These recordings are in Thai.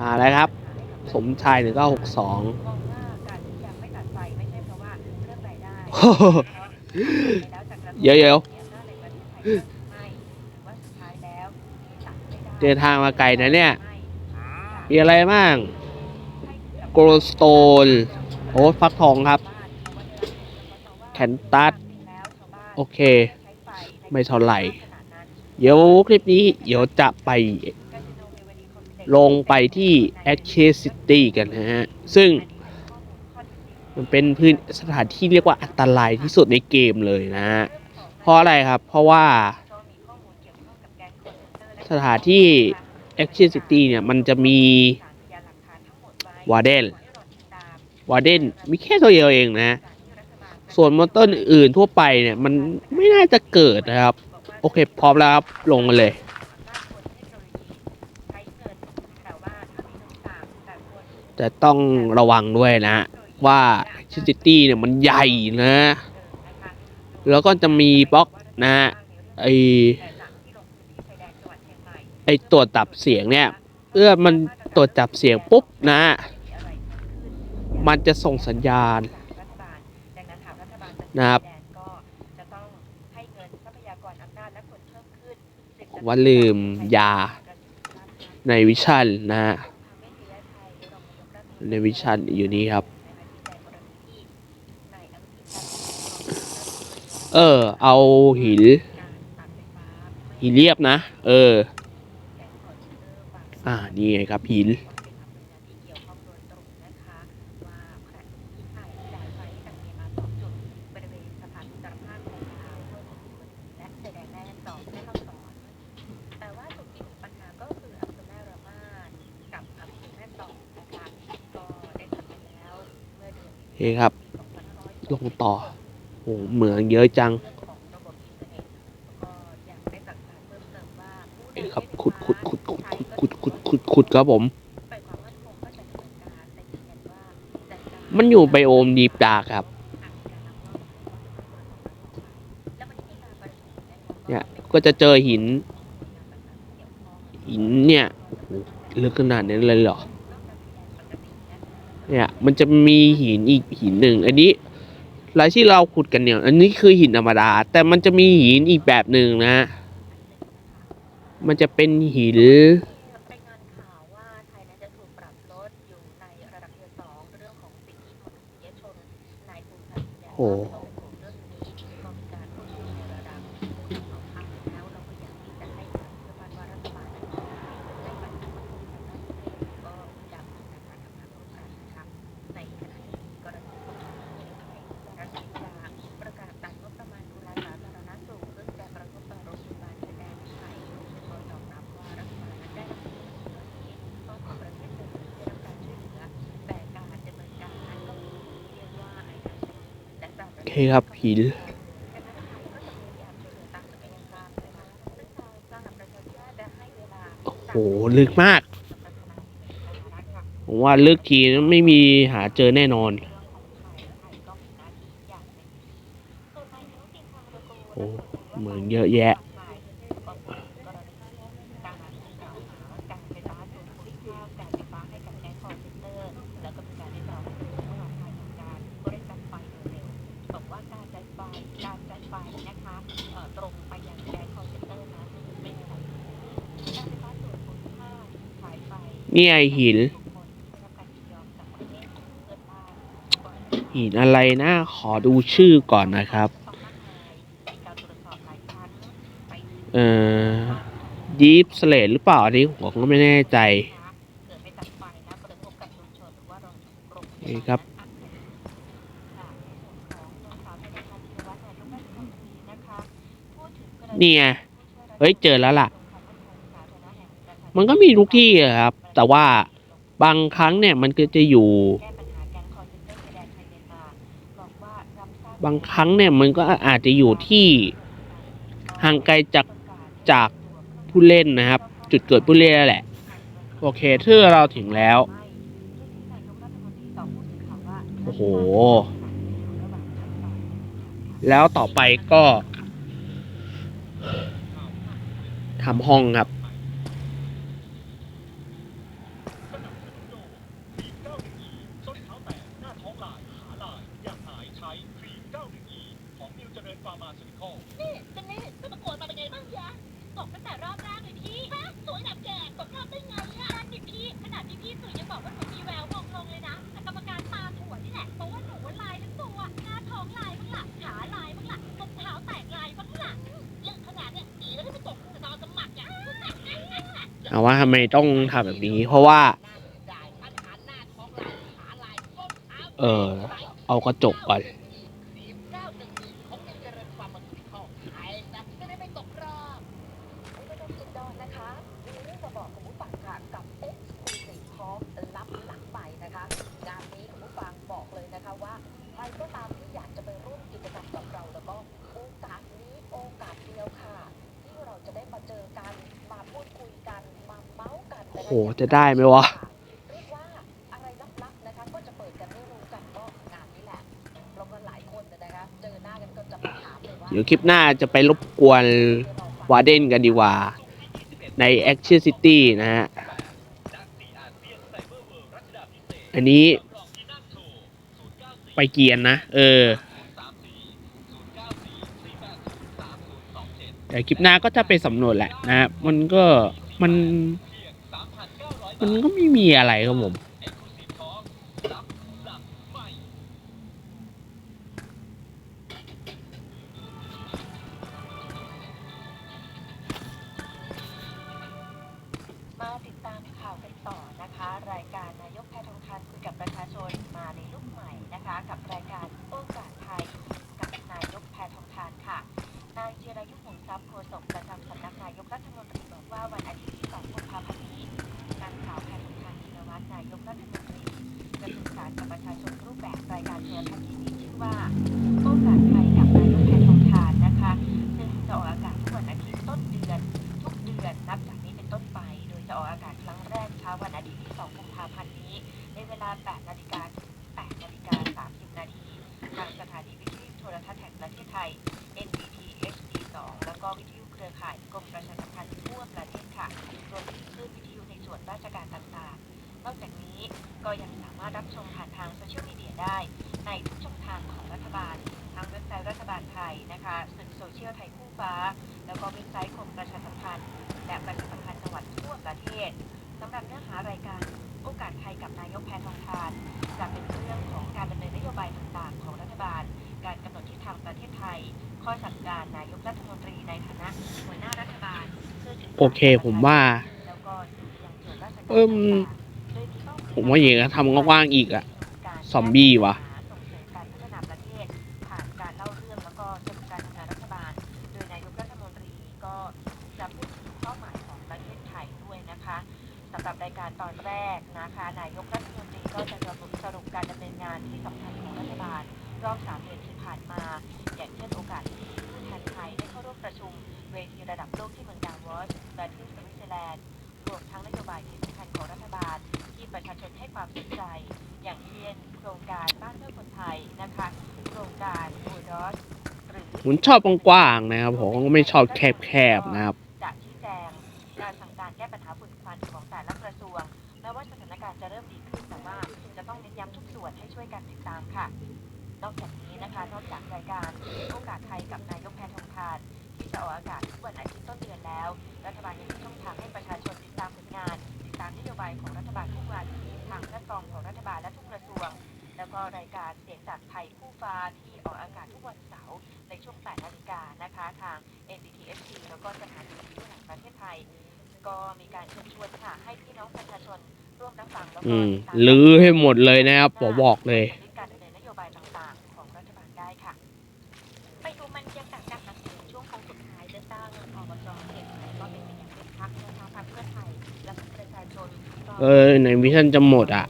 อ่าแล้วครับ สมชายหนึ่งเก้าหกสองมองว่าการที่ยังไม่ตัดไฟไม่ใช่เพราะว่าเรื่องรายได้เดี๋ยวเดี๋ยวมีอำนาจในประเทศไทยหรือไม่หรือว่าสุดท้ายแล้วตัดไม่ได้เดินทางมาไกลนะเนี่ย มีอะไรบ้างโกลสโตนโอ้ฟักทองครับ แคนตัสโอเค ไม่เท่าไหร่ เดี๋ยวคลิปนี้ เดี๋ยวจะไป ลงไปที่ a c c e City กันนะฮะ ซึ่ง มันเป็นพื้นสถานที่เรียกว่าอันตรายที่สุดในเกมเลยนะฮะ เพราะอะไรครับ เพราะว่าสถานที่ a c c e City เนี่ย มันจะมีวาเดนวาเดนมีแค่ตัวเดียวเองนะ ส่วนมอนเตอร์อื่นทั่วไปเนี่ย มันไม่น่าจะเกิดนะครับ โอเค พร้อมแล้วครับ ลงมาเลย แต่ต้องระวังด้วยนะว่าชิซิตี้เนี่ยมันใหญ่นะ แล้วก็จะมีบล็อกนะไอไอตัวจับเสียงเนี่ยเมื่อมันตรวจับเสียงปุ๊บนะ มันจะส่งสัญญาณนะครับว่าลืมยาในวิชั่นนะฮะ ในวิชั่นอยู่นี้ครับ เออ เอาหินหินเรียบนะ เออ อ่า นี่ไงครับหิน แต่ว่าจุดที่มีปัญหาก็คืออำเภอแม่ระมาดกับอำเภอแม่สอดนะคะก็ได้ทำไปแล้วเมื่อเดือ นี่ครับ ลงต่อโอ้เหมืองเยอะจังครับขุดขุดขุดขุดขุดขุดขุดขุดขุดครับผม มันอยู่ไปโอมดีปตาครับ เนี่ย ก็จะเจอหิน หินเนี่ยลึกขนาดนี้เลยเหรอ มันจะมีหินอีกหินหนึ่ง อันนี้รายที่เราขุดกันเนี่ย อันนี้คือหินธรรมดา แต่มันจะมีหินอีกแบบหนึ่งนะ มันจะเป็นหินรายงาน ครับหินโอ้โห ลึกมาก ผมว่าลึกทีนไม่มีหาเจอแน่นอน โอ้เหมือนเยอะแยะ บอกว่าการจัดไฟการจัดไฟนะคะเอ่อตรงไปยังแก๊สคอลเซ็นเตอร์นั้นไม่มีการการไฟฟ้าส่วนภูมิภาคขายไฟ นี่ไอหิน หินอะไรนะ ขอดูชื่อก่อนนะครับ เอ่อดีฟสเลดหรือเปล่า อันนี้ผมก็ไม่แน่ใจ นี่ครับนี่ไงเฮ้ย เจอแล้วล่ะ มันก็มีทุกที่ครับ แต่ว่าบางครั้งเนี่ยมันก็จะอยู่ บางครั้งเนี่ยมันก็อาจจะอยู่ที่ห่างไกลจากจากผู้เล่นนะครับ จุดเกิดผู้เล่นนั่นแหละ โอเคเทื่อเราถึงแล้ว โอ้โห แล้วต่อไปก็ทำห้องครับ ว่าทำไมต้องทำแบบนี้ เพราะว่า เออเอากระจกก่อน นก็จะมาถามเลยว่าเดี๋ยวคลิปหน้าจะไปรบกวนวาเดนกันดีกว่า ใน Action City นะฮะ อันนี้ไปเกียนนะ เออแต่คลิปหน้าก็จะไปสำรวจแหละนะฮะมันก็มัน มันก็ไม่มีอะไรครับผมมาติดตามข่าวกันต่อนะคะรายการนายกแพทองทานคุยกับประชาชนมาในลุคใหม่นะคะกับรายการโอกาสไทยกับนายกแพทองทานค่ะนายจิรยุห่วงทรัพย์โฆษกประจำสำนักนายกรัฐมนตรีบอกว่าวันอาทิตย์ที่2กุมภาพันธ์ายกรัฐมนตรีจะสื่อสารกับประชาชนรูปแบบรายการโทรทัศน์ที่มีชื่อว่าโอกาสไทยกับนายกแทนทองทานนะคะ ซึ่งจะออกอากาศทุกวันอาทิตย์ต้นเดือน ทุกเดือนนับจากนี้เป็นต้นไป โดยจะออกอากาศครั้งแรกเช้าวันอาทิตย์ที่ 2 กุมภาพันธ์นี้ ในเวลา 8 นาฬิ นะคะสื่อโซเชียลไทยคู่ฟ้า แล้วก็เว็บไซต์กรมประชาสัมพันธ์และประชาสัมพันธ์จังหวัดทั่วประเทศสำหรับเนื้อหารายการโอกาสไทยกับนายกแพทองทานจะเป็นเรื่องของการดำเนินนโยบายต่างๆ ของรัฐบาล การกำหนดทิศทางประเทศไทย ข้อสั่งการนายกรัฐมนตรีในฐานะหัวหน้ารัฐบาลพื่สื่สรโอเคผมว่าแล้วก็ยังส่วนราชการเอิ่มต่างๆโดยมีเป้หยผมว่าอย่างนี้ทำกว้างๆอีกอะซอมบี้วะ บ้านเพื่อคนไทยนะคะโครงการโอดอสหรือผมชอบกว้างๆนะครับผมก็ไม่ชอบแคบๆนะครับ จะชี้แจงการสั่งการแก้ปัญหาฝุ่นควันของแต่ละกระทรวงแม้ว่าสถานการณ์จะเริ่มดีขึ้นแต่ว่าจะต้องเน้นย้ำทุกส่วนให้ช่วยกันติดตามค่ะ นอกจากนี้นะคะนอกจากรายการโอกาสไทยกับนายกแพทองทานที่จะออกอากาศทุกวันอาทิตย์ต้นเดือนแล้ว รัฐบาลยังมีช่องทางให้ประชาชนติดตามผลงาน ติดตามนโยบายของรัฐบาลทุกวันทางแพลตฟอร์มของรัฐบาลและทุกกระทรวง แล้วก็รายการเสียงจากไทยคู่ฟ้าที่ออกอากาศทุกวันเสาร์ในช่วง 8 นาฬิกานะคะ ทาง NBT HD แล้วก็สถานีวิทยุแห่งประเทศไทย ก็มีการเชิญชวนค่ะให้พี่น้องประชาชนร่วมรับฟังแล้วก็อืมติดตามลื้อให้หมดเลยนะครับผมบอกเลย การดำเนินนโยบายต่างๆ ของรัฐบาลได้ค่ะ ไปดูบรรยากาศการหาเสียงช่วงโค้งสุดท้ายเลือกตั้งอบจเขตไหนก็เป็นไปอย่างคึกคักนะคะพรรคเพื่อไทยและประชาชนก็ เออในวิชั่นจะหมดอะ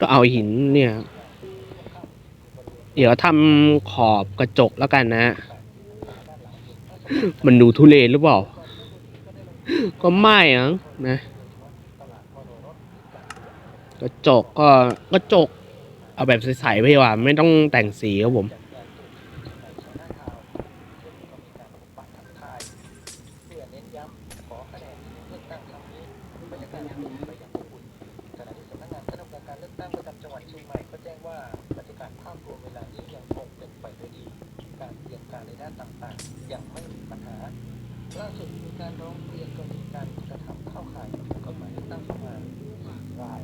ก็เอาหินเนี่ย เดี๋ยวทำขอบกระจกแล้วกันนะ มันดูทุเรศหรือเปล่า ก็ไม่อะนะ กระจกก็กระจก เอาแบบใสๆไปดีกว่า ไม่ต้องแต่งสีครับผม การร้องเรียนกรณีการกระทำเข้าข่ายผิดกฎหมายเลือกตั้งเข้ามาราย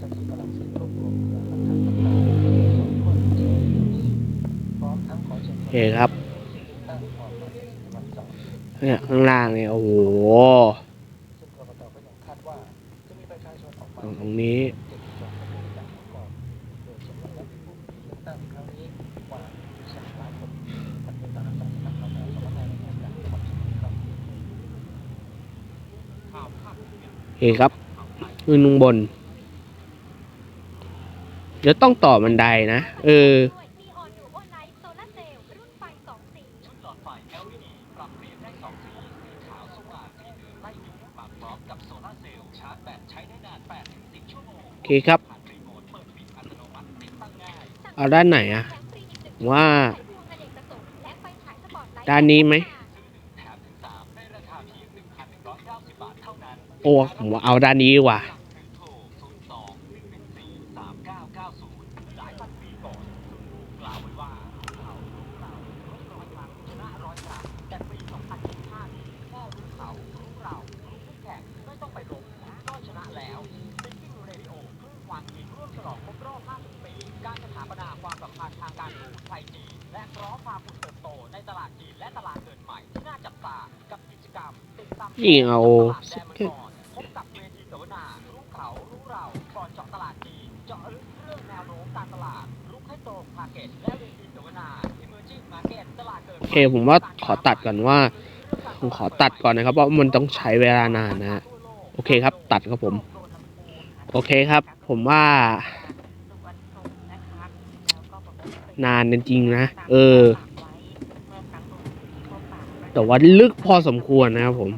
จ้าที่กำลังสืบรวบรวมพยานหลักฐานต่างๆสมควรเจอพร้อมทั้งขอเชิญชวนเคครับ ตั้งออกมาในวันเสาร์ เนี่ยข้างล่างเนี่ยโอ้โห ซึ่งกรกตก็ยังคาดว่าจะมีประชาชนออกมา ตรงนี้ เจ็ดจนเป็นอย่างก่อนโดยจำนวนและผู้มีเลือกตั้งครั้งนี้กว่าสองล้านคนปฏิบัติตามสำนักข่าวสำนักงานในการจังหวัดสุพรรณครับ โอเคครับขึ้นข้างบน เดี๋ยวต้องต่อบันไดนะ เออด้วยมีออนดูโอไลท์โซลาร์เซลล์รุ่นไฟสองสีชุดหลอดไฟ LED ปรับเปลี่ยนได้สองสีสีขาวสว่างสีเหลืองไล่ยุงมาพร้อมกับโซลาร์เซลล์ชาร์จแบตใช้ได้นาน8-10ชั่วโมงโอเคครับผ่านรีโมทเปิดปิดอัตโนมัติติดตั้งง่ายเอาด้านไหนอะแถมฟรีอีกหนึ่งว่าไฟพวงอเโอ้ผมว่าเอาด้านนี้ดีกว่าหรือโทร02 114 3990หลายพันปีก่อนคุณลุงเอา เกิดโอเคผมว่าขอตัดก่อนว่าผมขอตัดก่อนนะครับเพราะมันต้องใช้เวลานานนะฮะโอเคครับ ตัดครับผม โอเคครับ ผมว่า นานจริงๆนะ เออ แต่ว่าลึกพอสมควรนะครับผม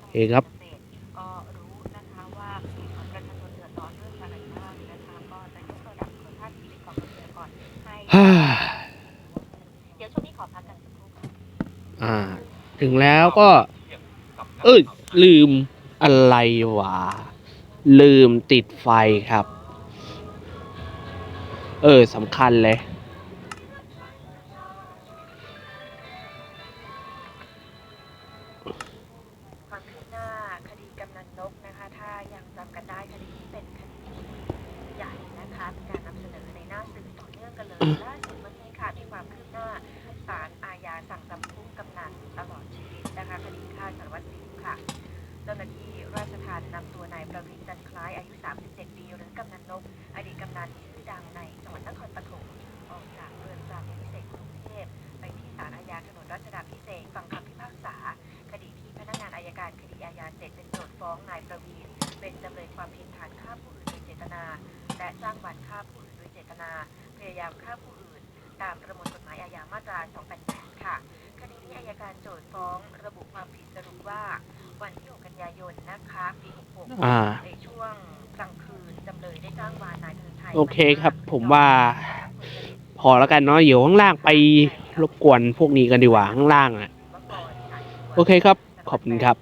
โอเคครับ ฮ่าเดี๋ยวช่วงนี้ขอพักกันสักครู่อ่า ถึงแล้วก็ เอ้ยลืมอะไรวะ ลืมติดไฟครับ เออสำคัญเลย ลยล่าสุดวันนี้ค่ะมีความคืบหน้าศาลอาญาสั่งจำคุกกำนันตลอดชีวิตนะคะคดีฆ่าสารวัตรสิวค่ะ เจ้าหน้าที่ราชทานนำตัวนายประวิตรจันทร์คล้ายอายุ 37 ปีหรือกำนันนก อดีตกำนันชื่อดังในจังหวัดนครปฐมออกจากเรือนจำพิเศษกรุงเทพไปที่ศาลอาญาถนนรัชดาพิเศษฟังคำพิพากษา คดีที่พนักงานอายการคดีอาญาเจ็ดเป็นโจทย์ฟ้องนายประวีนเป็นจำเลยความผิดฐานฆ่าผู้อื่นโดยเจตนา และจ้างวานฆ่าผู้อื่นโดยเจตนา ยายามฆ่าผู้อื่น ตามประมวลกฎหมายอาญามาตรา 288 ค่ะ คดีนี้อายการโจทย์ฟ้องระบุความผิดสรุปว่าวันที่ 6 กันยายนนะคะปี66อ่าในช่วงกลางคืนจำเลยได้จ้างวานนายธนไทยโอเคครับผมว่า พอแล้วกันเนาะเดี๋ยวข้างล่างไปรบกวนพวกนี้กันดีกว่าข้างล่างอะ โอเคครับ ขอบคุณครับ